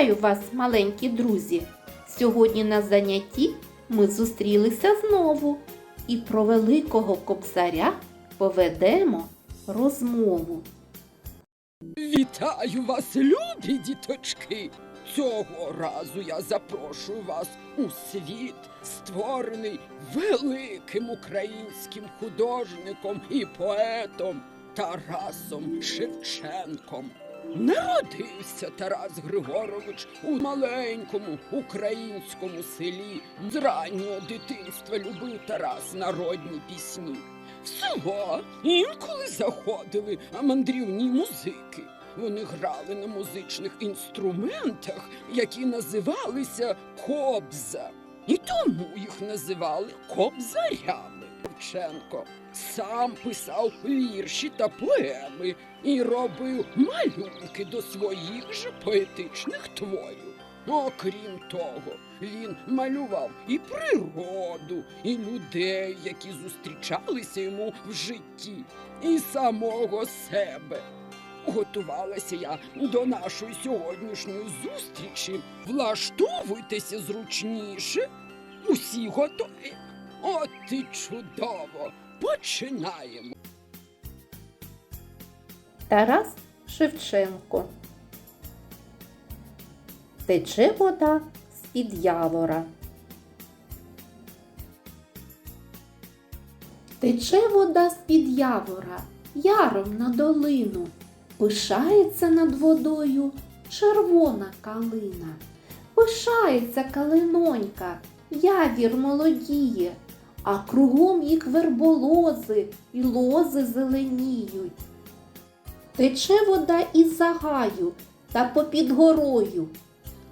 Вітаю вас, маленькі друзі! Сьогодні на занятті ми зустрілися знову і про великого кобзаря поведемо розмову. Вітаю вас, любі діточки! Цього разу я запрошую вас у світ, створений великим українським художником і поетом Тарасом Шевченком. Народився Тарас Григорович у маленькому українському селі. З раннього дитинства любив Тарас народні пісні. В село інколи заходили мандрівні музики. Вони грали на музичних інструментах, які називалися кобза. І тому їх називали кобзарями. Шевченко сам писав вірші та поеми і робив малюнки до своїх же поетичних творів. Окрім того, він малював і природу, і людей, які зустрічалися йому в житті, і самого себе. Готувалася я до нашої сьогоднішньої зустрічі. Влаштовуйтеся зручніше. Усі готові. От і чудово. Починаємо. Тарас Шевченко. Тече вода з-під явора. Тече вода з-під явора, яром на долину. Пишається над водою червона калина. Пишається калинонька, явір молодіє, а кругом їх верболози і лози зеленіють. Тече вода із загаю та попід горою.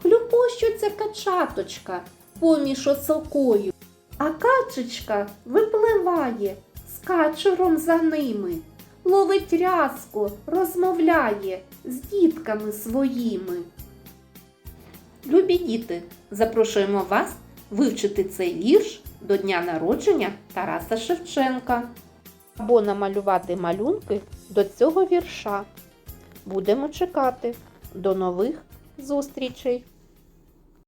Хлюпощуться качаточка поміж осокою, а качечка випливає з качуром за ними, ловить рязку, розмовляє з дітками своїми. Любі діти, запрошуємо вас вивчити цей вірш до дня народження Тараса Шевченка або намалювати малюнки до цього вірша. Будемо чекати. До нових зустрічей!